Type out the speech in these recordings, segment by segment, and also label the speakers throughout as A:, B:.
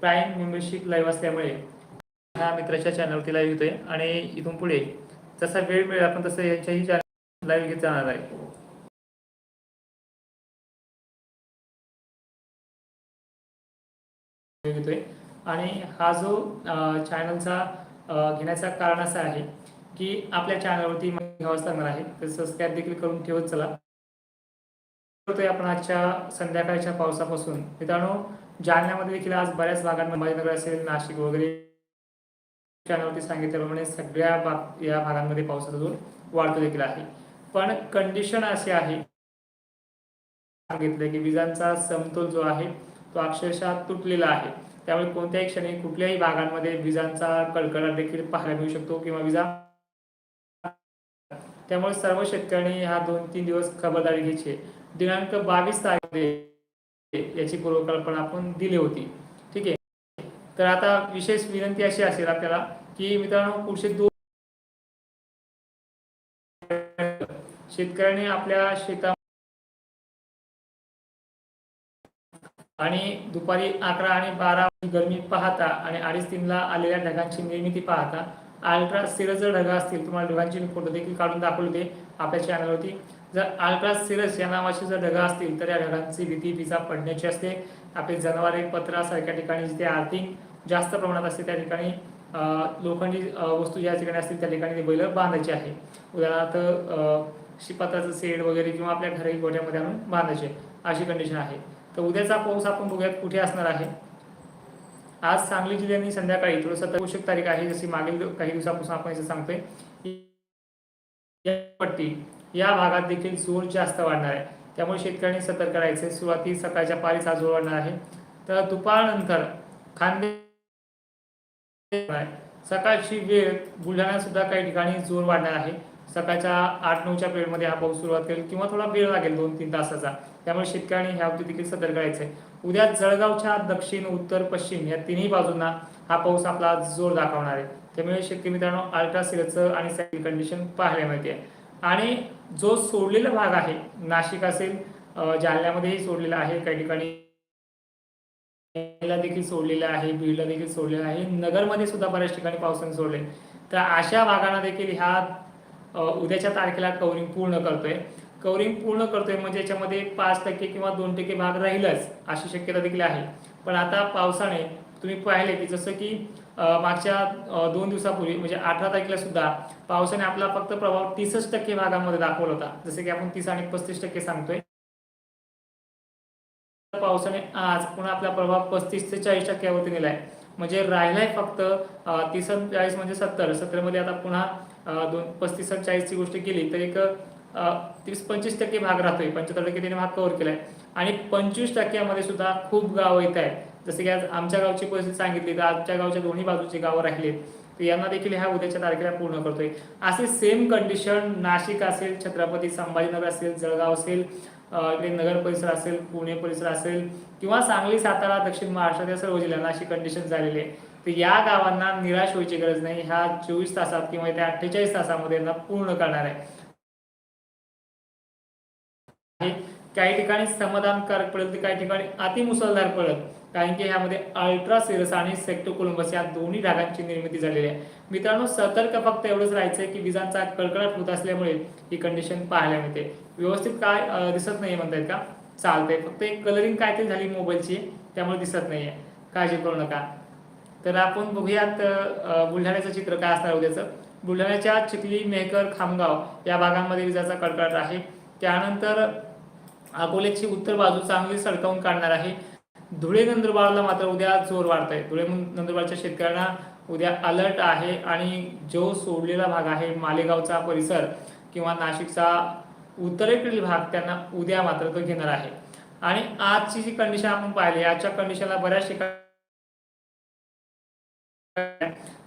A: Prime membership live असल्यामुळे ह्या मित्राच्या चॅनलवरती लाईव्ह येतोय. आणि इथून पुढे जसा वेळ मिळेल आपण तसं यांच्याही चॅनल लाईव्ह घेत जाणार आहे. घेतोय. आणि हा जो चॅनलचा घेण्याचा कारण असं आहे की आपल्या चॅनलवरती घ्यावाच लागणार आहे. तर सबस्क्राईब देखील करून ठेवत चला. होतोय आपण आजच्या संध्याकाळच्या पावसापासून. मित्रांनो जालन्यामध्ये देखील आज बऱ्याच भागांमध्ये संभाजीनगर असेल नाशिक वगैरे चॅनलवरती सांगितल्याप्रमाणे सगळ्या भाग या भागांमध्ये पावसाचा जोर वाढतो देखील आहे. पण कंडिशन अशी आहे सांगितलं की विजांचा समतोल जो आहे तो अक्षरशः तुटलेला आहे. त्यामुळे कोणत्याही क्षणी कुठल्याही भागांमध्ये विजांचा कडकडाट देखील पाहायला मिळू शकतो किंवा विजा त्यामुळे सर्व शेतकऱ्यांनी हा दोन तीन दिवस खबरदारी घ्यायची आहे. दिनांक बावीस तारीख याची पूर्वकल्पना आपण दिली होती. ठीक आहे? तर आता विशेष विनंती अशी असेल आपल्याला की मित्रांनो पुढचे दोन शेतकऱ्यांनी आपल्या शेता आणि दुपारी अकरा आणि बारा गरमी पाहता आणि अडीच तीनला आलेल्या ढगांची निर्मिती पाहता अल्ट्रा सिरज ढग ढगा असतील तुम्हाला ढगांची फोटो देखील काढून दाखवले होते आपल्या चॅनलवरती जर अल्ट्रा सिरस या नावाचे जर ढगा असतील तर या ढगांची भीती भिजा पडण्याची असते. आपले जनावरे पत्रासारख्या ठिकाणी जिथे आर्थिंग जास्त प्रमाणात असते त्या ठिकाणी लोखंडी वस्तू ज्या ठिकाणी असतील त्या ठिकाणी ते बैल बांधायचे आहे. उदाहरणार्थ शिपाताचं सेड वगैरे किंवा आपल्या घरी गोठ्यामध्ये आणून बांधायचे अशी कंडिशन आहे. तर उद्याचा पाऊस आपण बघूयात कुठे असणार आहे. आज सांगली जिल्ह्याने संध्याकाळी थोडंसं पोषक तारीख आहे जशी मागील काही दिवसापासून आपण इथे सांगतोय. पट्टी या भागात देखील जोर जास्त वाढणार आहे. त्यामुळे शेतकऱ्यांनी सतर्क राहायचे. सुरुवाती सकाळच्या पारीच हा जोर वाढणार आहे. तर दुपारनंतर खांदे सकाळची वेळ बुलढाण्यात सुद्धा काही ठिकाणी जोर वाढणार आहे. सकाळच्या आठ नऊच्या पिरियडमध्ये हा पाऊस सुरुवात करेल किंवा थोडा वेळ लागेल दोन तीन तासाचा. त्यामुळे शेतकऱ्यांनी ह्या बाबतीत देखील सतर्क राहायचं. आहे उद्या जळगावच्या दक्षिण उत्तर पश्चिम या तिन्ही बाजूंना हा पाऊस आपला जोर दाखवणार आहे. त्यामुळे शेतकरी मित्रांनो अल्ट्रा सिरचं आणि सॅल कंडिशन पाहायला मिळते. आणि जो सोडलेला भाग आहे नाशिक असेल जालन्यामध्येही सोडलेला आहे काही ठिकाणी देखील सोडलेला आहे बीडला देखील सोडलेला आहे नगरमध्ये सुद्धा बऱ्याच ठिकाणी पावसाने सोडले. तर अशा भागांना देखील ह्या उद्याच्या तारखेला कवरिंग पूर्ण करतोय. कवरिंग पूर्ण करतोय म्हणजे याच्यामध्ये पाच टक्के किंवा दोन टक्के भाग राहीलच अशी शक्यता देखील आहे. पण आता पावसाने तुम्ही पाहिले की जसं की मागच्या दोन दिवसापूर्वी म्हणजे अठरा तारखेला सुद्धा पावसाने आपला फक्त प्रभाव तीसच टक्के भागामध्ये दाखवला होता. जसं की आपण तीस आणि पस्तीस टक्के सांगतोय. पावसाने आज पुन्हा आपला प्रभाव पस्तीस ते चाळीस टक्क्यावरती नेलाय. म्हणजे राहिलाय फक्त तीस चाळीस म्हणजे सत्तर. सत्तरमध्ये आता पुन्हा दोन पस्तीस चाळीसची गोष्ट केली तर एक तीस पंचवीस टक्के भाग राहतोय. पंच्याहत्तर टक्के त्याने भाग कव्हर केलाय. आणि पंचवीस टक्क्यामध्ये सुद्धा खूप गाव येत आहे जसं की आज आमच्या गावची परिस्थिती सांगितली तर आमच्या गावच्या दोन्ही बाजूची गावं राहिलेत तर यांना देखील ह्या उद्याच्या तारखेला पूर्ण करतोय. असे सेम कंडिशन नाशिक असेल छत्रपती संभाजीनगर असेल जळगाव असेल इकडे नगर परिसर असेल पुणे परिसर असेल किंवा सांगली सातारा दक्षिण महाराष्ट्रात या सर्व जिल्ह्यांना अशी कंडिशन झालेली आहे. तर या गावांना निराश व्हायची गरज नाही. ह्या चोवीस तासात किंवा त्या अठ्ठेचाळीस तासामध्ये यांना पूर्ण करणार आहे. काही ठिकाणी समाधानकारक पडेल तर काही ठिकाणी अतिमुसळधार पडत कारण की ह्यामध्ये अल्ट्रा सिरस आणि सेक्टो कोलंबस या दोन्ही ढगांची निर्मिती झालेली आहे. मित्रांनो सतर्क फक्त एवढंच राहायचं की विजांचा कडकडाट होत असल्यामुळे ही कंडिशन पाहायला मिळते. व्यवस्थित काय दिसत नाही म्हणतायत का? चालतंय. फक्त एक कलरिंग काय ते झाली मोबाईलची त्यामुळे दिसत नाहीये. काळजी करू नका. तर आपण बघूयात बुलढाण्याचं चित्र काय असणार उद्याचं. बुलढाण्याच्या चिखली मेहकर खामगाव या भागांमध्ये विजाचा कडकडाट आहे. त्यानंतर अकोल्याची उत्तर बाजू चांगली सडकावून काढणार आहे. धुळे नंदुरबारला मात्र उद्या जोर वाढत आहे धुळे नंदुरबारच्या शेतकऱ्यांना उद्या अलर्ट आहे आणि जो सोडलेला भाग आहे मालेगावचा परिसर किंवा नाशिकचा उत्तरेकडील भाग त्यांना उद्या मात्र तो घेणार आहे. आणि आजची जी कंडिशन आपण पाहिली आजच्या कंडिशनला बऱ्याच ठिकाणी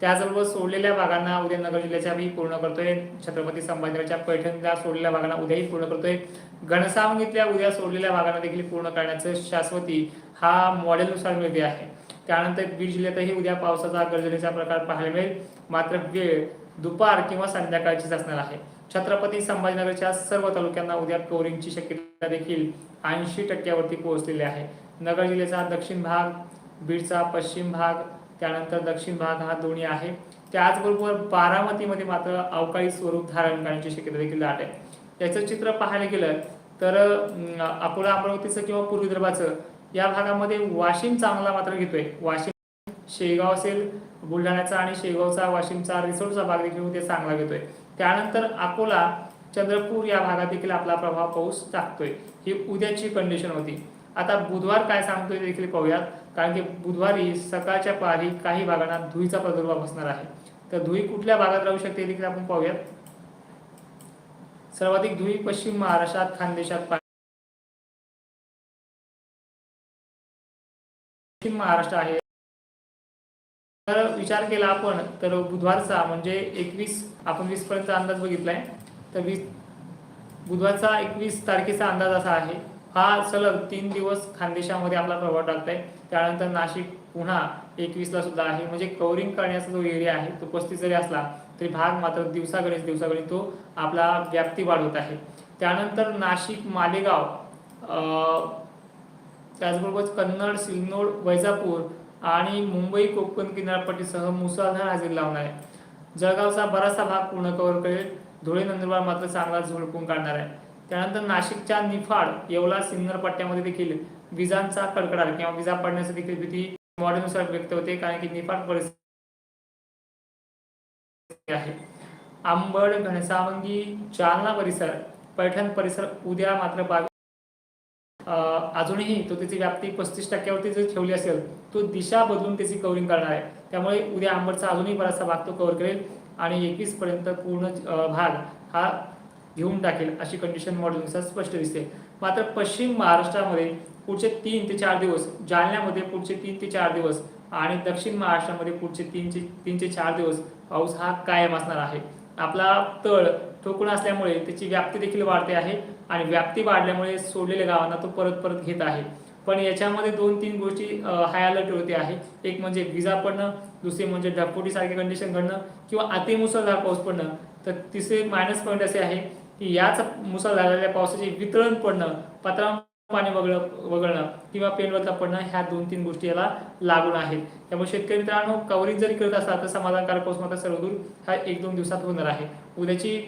A: त्याचबरोबर सोडलेल्या भागांना उद्या नगर जिल्ह्याच्या पूर्ण करतोय. छत्रपती संभाजीनगरच्या पैठणला सोडलेल्या भागांना उद्याही पूर्ण करतोय. घनसावंगीतल्या उद्या सोडलेल्या भागांना देखील पूर्ण करण्याचं शाश्वती हा मॉडेलनुसार मिळते आहे. त्यानंतर बीड जिल्ह्यातही उद्या पावसाचा गर्जनेचा प्रकार पाहायला मिळेल. मात्र वेळ दुपार किंवा संध्याकाळचीच असणार आहे. छत्रपती संभाजीनगरच्या सर्व तालुक्यांना उद्या कवरिंगची शक्यता देखील ऐंशी टक्क्यावरती पोहोचलेली आहे. नगर जिल्ह्याचा दक्षिण भाग बीडचा पश्चिम भाग त्यानंतर दक्षिण भाग हा दोन्ही आहे. त्याचबरोबर बारामतीमध्ये मात्र अवकाळी स्वरूप धारण करण्याची शक्यता देखील दाट आहे. याचं चित्र पाहायला गेलं तर अकोला अमरावतीचं किंवा पूर्व विदर्भाचं या भागामध्ये वाशिम चांगला मात्र घेतोय. वाशिम शेगाव असेल बुलढाण्याचा आणि शेगावचा वाशिमचा रिसोर्टचा भाग देखील ते चांगला घेतोय. त्यानंतर अकोला चंद्रपूर या भागात देखील आपला प्रभाव पाऊस टाकतोय. ही उद्याची कंडिशन होती. आता बुधवार काय सांगतोय ते देखील पाहूयात. कारण की बुधवारी सकाळच्या पारी काही भागांना धुईचा प्रादुर्भाव असणार आहे. तर धुई कुठल्या भागात राहू शकते देखील आपण पाहूयात. सर्वाधिक धुई पश्चिम महाराष्ट्रात खानदेशात पश्चिम महाराष्ट्र आहे. तर विचार केला आपण तर बुधवारचा म्हणजे एकवीस आपण वीस पर्यंत अंदाज बघितलाय. तर वीस बुधवारचा एकवीस तारखेचा अंदाज असा आहे. हा सलग तीन दिवस खानदेशामध्ये आपला प्रभाव टाकताय. त्यानंतर नाशिक पुन्हा एकवीसला सुद्धा आहे. म्हणजे कवरिंग करण्याचा जो एरिया आहे तो पस्तीस जरी असला तरी भाग मात्र दिवसागणिक दिवसागणिक तो आपला व्याप्ती वाढवत आहे. त्यानंतर नाशिक मालेगाव त्याचबरोबर कन्नड सिल्लोड वैजापूर आणि मुंबई कोकण किनारपट्टीसह मुसळधार हजेरी लावणार. आहे जळगावचा बराचसा भाग पूर्ण कव्हर करेल. धुळे नंदुरबार मात्र चांगला झोडपून काढणार. आहे त्यानंतर नाशिकच्या निफाड येवला सिन्नर पट्ट्यामध्ये देखील विजांचा कडकडाट किंवा विजा पडण्याची देखील भीती मॉडेलनुसार व्यक्त होते. कारण की निफाड परिसर आहे. आंबड घनसावंगी जालना परिसर पैठण परिसर उद्या मात्र बावीस अजूनही तो त्याची व्याप्ती पस्तीस टक्क्यावरती जर ठेवली असेल तो दिशा बदलून त्याची कव्हरिंग करणार आहे. त्यामुळे उद्या आंबडचा अजूनही बराचसा भाग तो कव्हर करेल. आणि एकवीस पर्यंत पूर्ण भाग हा घेऊन टाकेल अशी कंडिशन मॉडेलनुसार स्पष्ट दिसते. मात्र पश्चिम महाराष्ट्रामध्ये पुढचे तीन ते चार दिवस जालन्यामध्ये पुढचे तीन ते चार दिवस आणि दक्षिण महाराष्ट्रामध्ये पुढचे तीन ते तीन ते चार दिवस पाऊस हा कायम असणार आहे. आपला तळ ठोकून असल्यामुळे त्याची व्याप्ती देखील वाढते आहे आणि व्याप्ती वाढल्यामुळे सोडलेल्या गावांना तो परत परत घेत आहे. पण याच्यामध्ये दोन तीन गोष्टी हाय अलर्ट होते आहे. एक म्हणजे विजा पडणं दुसरी म्हणजे ढगफुटी कंडिशन घडणं किंवा अतिमुसळधार पाऊस पडणं. तर तिसरे मायनस पॉईंट असे आहे की याच झालेल्या पावसाचे वितरण पडणं पत्रा पाणी वगळं वगळणं किंवा पेनवरचा पडणं ह्या दोन तीन गोष्टी याला लागून आहेत. त्यामुळे शेतकरी मित्रांनो कव्हरिंग जरी करत असला तर समाधानकारक पाऊस मात्र सर्वदूर हा एक दोन दिवसात होणार आहे. उद्याची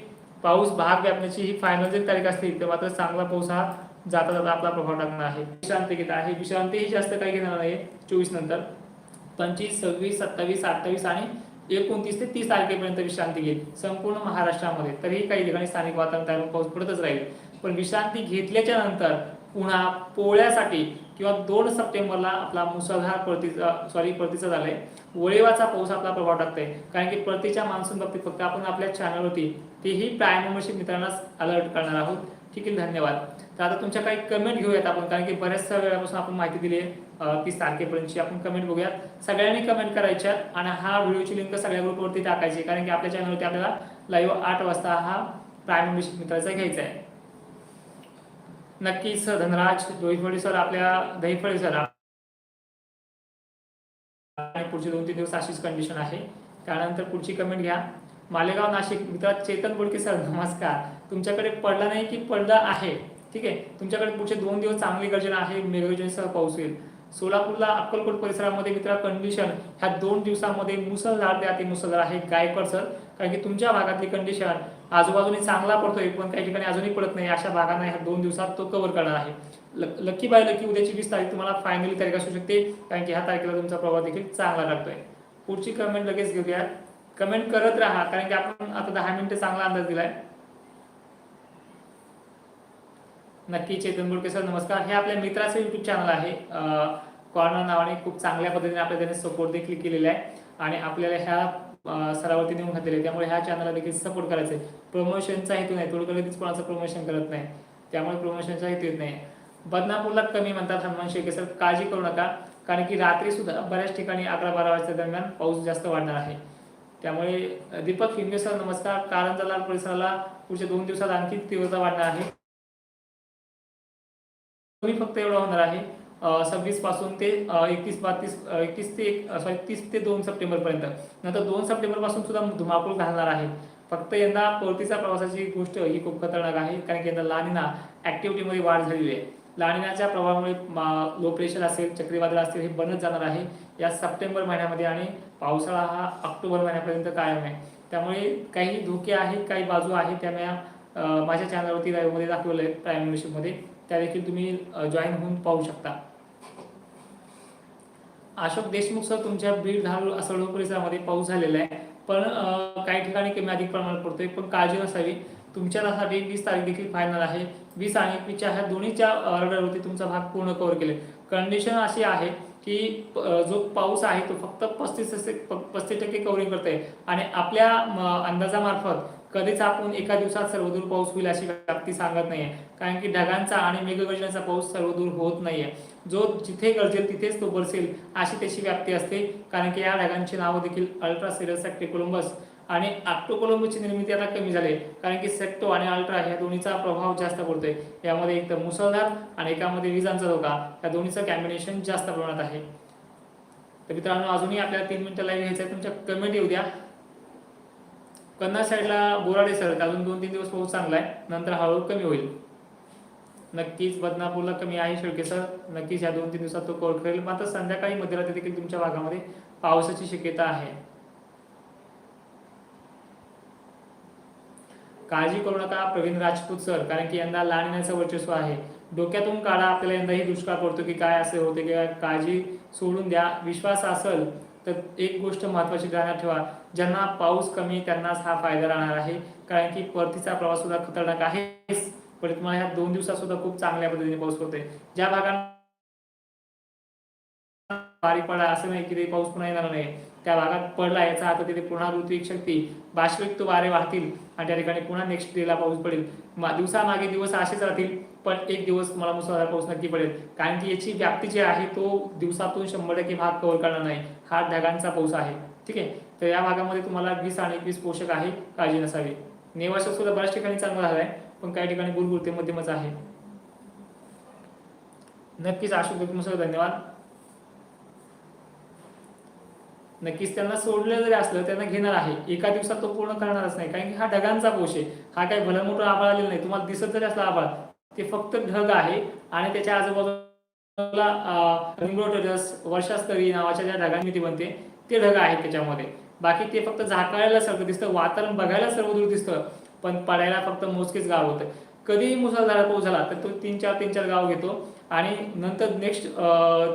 A: पाऊस भाग व्यापण्याची ही फायनल जरी तारीख असली तर मात्र चांगला पाऊस हा जाता जाता आपला प्रभाव टाकणार आहे. विश्रांती घेत आहे. विश्रांती ही जास्त काही घेणार नाही. चोवीस नंतर पंचवीस सव्वीस सत्तावीस अठ्ठावीस आणि एकोणतीस ते तीस तारखेपर्यंत विश्रांती घेईल. संपूर्ण महाराष्ट्रामध्ये. तरीही काही ठिकाणी स्थानिक वातावरण तयार पाऊस पडतच राहील. पण विश्रांती घेतल्याच्या नंतर पुन्हा पोळ्यासाठी किंवा दोन सप्टेंबरला आपला मुसळधार परतीचा सॉरी परतीचा झालाय. वळेवाचा पाऊस आपला प्रभाव टाकतोय. कारण की परतीच्या मान्सून बाबतीत फक्त आपण आपल्या चॅनलवरती तेही प्राईम मित्रांना मित्रांनाच अलर्ट करणार आहोत. ठीक आहे धन्यवाद. तर आता तुमच्या काही कमेंट घेऊयात आपण. कारण की बऱ्याचशा वेळापासून आपण माहिती दिली आहे. तीस तारखेपर्यंतची आपण कमेंट बघूया. सगळ्यांनी कमेंट करायच्या आणि हा व्हिडिओची लिंक सगळ्या ग्रुपवरती टाकायची कारण की आपल्या चॅनलवरती आपल्याला लाईव्ह आठ वाजता हा प्राईम मेंबरशिप मित्राचा घ्यायचा आहे. नक्कीच धनराज दोईफळे सर आपल्या दहीफळे सर पुढचे दोन तीन दिवस अशीच कंडिशन आहे. त्यानंतर पुढची कमेंट घ्या. मालेगाव नाशिक मित्र चेतन बोडके सर नमस्कार. तुमच्याकडे पडला नाही की पडला आहे? ठीक आहे. तुमच्याकडे पुढचे दोन दिवस चांगली गर्जना आहे. मेघगर्जनेसह पाऊस होईल. सोलापूरला अक्कलकोट परिसरामध्ये मित्र कंडिशन ह्या दोन दिवसामध्ये मुसळधार ते मुसळधार आहे गायकवाड सर कारण की तुमच्या भागातली कंडिशन आजूबाजूने चांगला पडतोय पण काही ठिकाणी अजूनही पडत नाही. अशा भागांना ह्या दोन दिवसात तो कव्हर करणार आहे. लकी बाय लकी उद्याची वीस तारीख तुम्हाला फायनली तारीख असू शकते कारण की ह्या तारखेला तुमचा प्रभाव देखील चांगला लागतोय. पुढची कमेंट लगेच घेऊया. कमेंट करत राहा कारण की आपण आता दहा मिनिटं चांगला अंदाज दिलाय. नक्की चेतन बोडके सर नमस्कार. हे आपल्या मित्राचं युट्यूब चॅनल आहे. कॉर्नर नावाने खूप चांगल्या पद्धतीने आपल्या त्याने सपोर्ट देखील केलेला आहे. आणि आपल्याला ह्या सरावरती नेऊन घातलेले त्यामुळे ह्या चॅनलला देखील सपोर्ट करायचा आहे. प्रमोशनचा हेतू नाही. थोडं कधीच कोणाचं प्रमोशन करत नाही. त्यामुळे प्रमोशनचा हेतू येत नाही. बदनापूरला कमी म्हणतात हनुमान शेळके सर. काळजी करू नका. कारण की रात्री सुद्धा बऱ्याच ठिकाणी अकरा बारा वाजता दरम्यान पाऊस जास्त वाढणार आहे. त्यामुळे दीपक हिंगे सर नमस्कार. कारंजाला परिसराला पुढच्या दोन दिवसात आणखी तीव्रता वाढणार आहे. कमी फक्त एवढं होणार आहे सव्वीसपासून ते एकतीस बत्तीस एकतीस ते एक सॉरी तीस ते दोन सप्टेंबर पर्यंत. नंतर दोन सप्टेंबरपासून सुद्धा धुमाकूळ घालणार आहे. फक्त यंदा परतीचा प्रवासाची गोष्ट ही खूप खतरनाक आहे कारण की यंदा लानिना ऍक्टिव्हिटीमध्ये वाढ झालेली आहे. लानिनाच्या प्रभावामुळे लो प्रेशर असेल चक्रीवादळ असेल हे बनत जाणार आहे. या सप्टेंबर महिन्यामध्ये आणि पावसाळा हा ऑक्टोबर महिन्यापर्यंत कायम आहे. त्यामुळे काही धोके आहेत काही बाजू आहेत त्यामुळे माझ्या चॅनलवरती लाईव्हमध्ये दाखवलं आहे प्राईम मिनिस्टरमध्ये त्या देखील तुम्ही जॉईन होऊन पाहू शकता. अशोक देशमुख सर तुमच्या बीड धारूर असळगाव परिसरामध्ये पाऊस झालेला आहे. पण काही ठिकाणी कमी अधिक प्रमाणात पडतोय. पण काळजी नसावी. तुमच्यासाठी वीस तारीख देखील फायनल आहे. वीस आणि एकवीसच्या ह्या दोन्हीच्या ऑर्डरवरती तुमचा भाग पूर्ण कव्हर केले कंडिशन अशी आहे की जो पाऊस आहे तो फक्त पस्तीस पस्तीस टक्के कव्हरिंग करते आणि आपल्या अंदाजामार्फत कधीच आपण एका दिवसात सर्वदूर पाऊस होईल अशी व्याप्ती सांगत नाहीये. कारण की ढगांचा आणि मेघगर्जनेचा पाऊस सर्वदूर होत नाहीये. जो जिथे गरजेल तिथेच तो बरसेल अशी त्याची व्याप्ती असते. कारण की या ढगांची नावं देखील अल्ट्रा सिरस ॲक्टे कोलंबस आणि आक्टो कोलंबसची निर्मिती आता कमी झाली कारण की सेक्टो आणि अल्ट्रा ह्या दोन्हीचा प्रभाव जास्त पडतोय. यामध्ये एक तर मुसळधार आणि एकामध्ये विजांचा धोका. या दोन्हीचं कॉम्बिनेशन जास्त प्रमाणात आहे. तर मित्रांनो अजूनही आपल्याला तीन मिनिटं लाईव्ह घ्यायचं आहे तुमच्या कमेंट येऊ द्या. कन्नड साईडला बोराडे सर अजून दोन तीन दिवस पाऊस चांगला आहे. नंतर हळूहळू कमी होईल. नक्कीच बदनापूरला कमी आहे शेळके सर नक्कीच या दोन तीन दिवसात तो कोर्ट करेल. मात्र संध्याकाळी मध्यरात्री देखील तुमच्या भागामध्ये पावसाची शक्यता आहे. काळजी करू नका प्रवीण राजपूत सर कारण की यंदा लहान वर्चस्व आहे. डोक्यातून काढा. आपल्याला यंदाही दुष्काळ पडतो की काय असे होते की काळजी सोडून द्या. विश्वास असेल तर एक गोष्ट महत्वाची ध्यानात ठेवा. ज्यांना पाऊस कमी त्यांनाच हा फायदा राहणार आहे. कारण की परतीचा प्रवास सुद्धा खतरनाक आहे. पण तुम्हाला ह्या दोन दिवसात सुद्धा खूप चांगल्या पद्धतीने पाऊस होतोय ज्या भागांना बारीक पडला असं नाही की ते पाऊस पुन्हा येणार नाही. त्या भागात पडला याचा अर्थ तिथे पुन्हा ऋतुविक शक्ती बाष्पयुक्त वारे वाहतील आणि त्या ठिकाणी पुन्हा नेक्स्ट डेला पाऊस पडेल. दिवसामागे दिवस असेच राहतील. पण एक दिवस मला मुसळधार पाऊस नक्की पडेल. कारण की याची व्याप्ती जी आहे तो दिवसातून शंभर टक्के भाग कव्हर करणार नाही. हा ढगांचा पाऊस आहे. ठीक आहे? तर या भागामध्ये तुम्हाला वीस आणि एकवीस पोषक आहे काळजी नसावी. नेवाशा सुद्धा बऱ्याच ठिकाणी चांगला झाला आहे पण काही ठिकाणी गुरगुरते मध्यमच आहे. नक्कीच अशोक तुमचं धन्यवाद. नक्कीच त्यांना सोडलं जरी असलं त्यांना घेणार आहे. एका दिवसात तो पूर्ण करणारच नाही. कारण की हा ढगांचा पोष आहे. हा काही भलं मोठं आभाळ आलेला नाही. तुम्हाला दिसत जरी असला आभाळ ते फक्त ढग आहे आणि त्याच्या आजूबाजूला रिंगोटरस वर्षास्तरी नावाच्या ज्या ढगांनी बनते ते ढग आहेत त्याच्यामध्ये. बाकी ते फक्त झाकाळायला सारखं दिसतं वातावरण बघायला सर्व दूर दिसतं पण पडायला फक्त मोजकेच गाव होतं. कधीही मुसळधार पाऊस झाला तर तो तीन चार तीन चार गाव घेतो आणि नंतर नेक्स्ट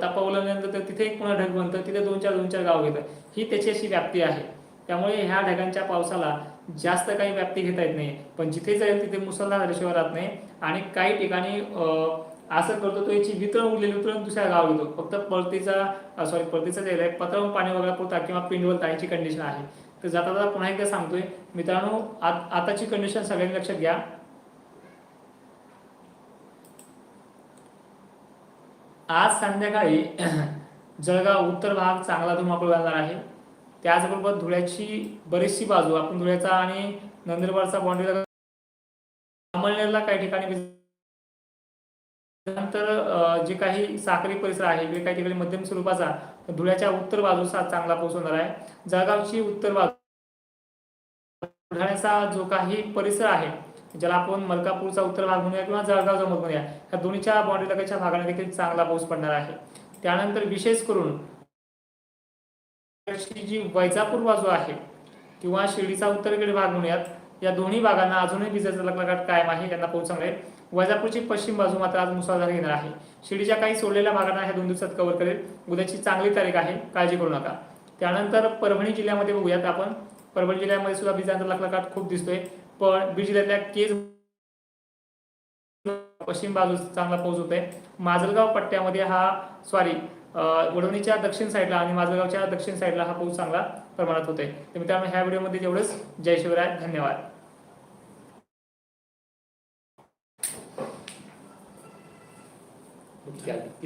A: तपावल्यानंतर तर तिथे एक पुन्हा ढग बनतं तिथे दोन चार दोन चार गाव घेतं ही त्याची अशी व्याप्ती आहे. त्यामुळे ह्या ढगांच्या पावसाला जास्त काही व्याप्ती घेता येत नाही. पण जिथे जाईल तिथे मुसळधार झाल्याशिवाय राहत नाही. आणि काही ठिकाणी असं करतो तो याची वितरण उरलेली वितरण दुसऱ्या गाव घेतो फक्त परतीचा सॉरी परतीचा जे आहे पत्रावून पाणी वगैरे पुरता किंवा पिंडवर ताईची कंडिशन आहे. तर जाता जाता पुन्हा एकदा सांगतोय मित्रांनो आत- आताची कंडिशन सगळ्यांनी लक्षात घ्या. आज संध्याकाळी जळगाव उत्तर भाग चांगला धुमाकूळ घालणार आहे. त्याचबरोबर धुळ्याची बरीचशी बाजू आपण धुळ्याचा आणि नंदुरबारचा बाउंड्रीला अमळनेरला काही ठिकाणी नंतर जे काही साखरी परिसर आहे इकडे काही ठिकाणी मध्यम स्वरूपाचा धुळ्याच्या उत्तर बाजूचा चांगला पाऊस होणार आहे. जळगावची उत्तर बाजू बुलढाण्याचा जो काही परिसर आहे ज्याला आपण मलकापूरचा उत्तर भाग म्हणूया किंवा जळगावचा भाग म्हणूया ह्या दोन्हीच्या बाउंड्री लगतच्या भागाने देखील चांगला पाऊस पडणार आहे. त्यानंतर विशेष करून जी वैजापूर बाजू आहे किंवा शिर्डीचा उत्तरेकडे भाग म्हणूयात या दोन्ही भागांना अजूनही विजेचा लग्नघाट कायम आहे त्यांना पाऊस आहे. वैजापूरची पश्चिम बाजू मात्र आज मुसळधार घेणार आहे. शिर्डीच्या काही सोडलेल्या भागांना ह्या दोन दिवसात कव्हर करेल. उद्याची चांगली तारीख आहे काळजी करू नका. त्यानंतर परभणी जिल्ह्यामध्ये बघूयात आपण. परभणी जिल्ह्यामध्ये सुद्धा विजांचा लग्नघाट खूप दिसतोय. पण बीड जिल्ह्यातल्या केज पश्चिम बाजू चांगला पाऊस आहे माजलगाव पट्ट्यामध्ये हा सॉरी वडवणीच्या दक्षिण साईडला आणि माजलगावच्या दक्षिण साईडला हा पाऊस चांगला प्रमाणात होते तर मित्रांनो ह्या व्हिडिओमध्ये जेवढंच जय शिवराय. धन्यवाद.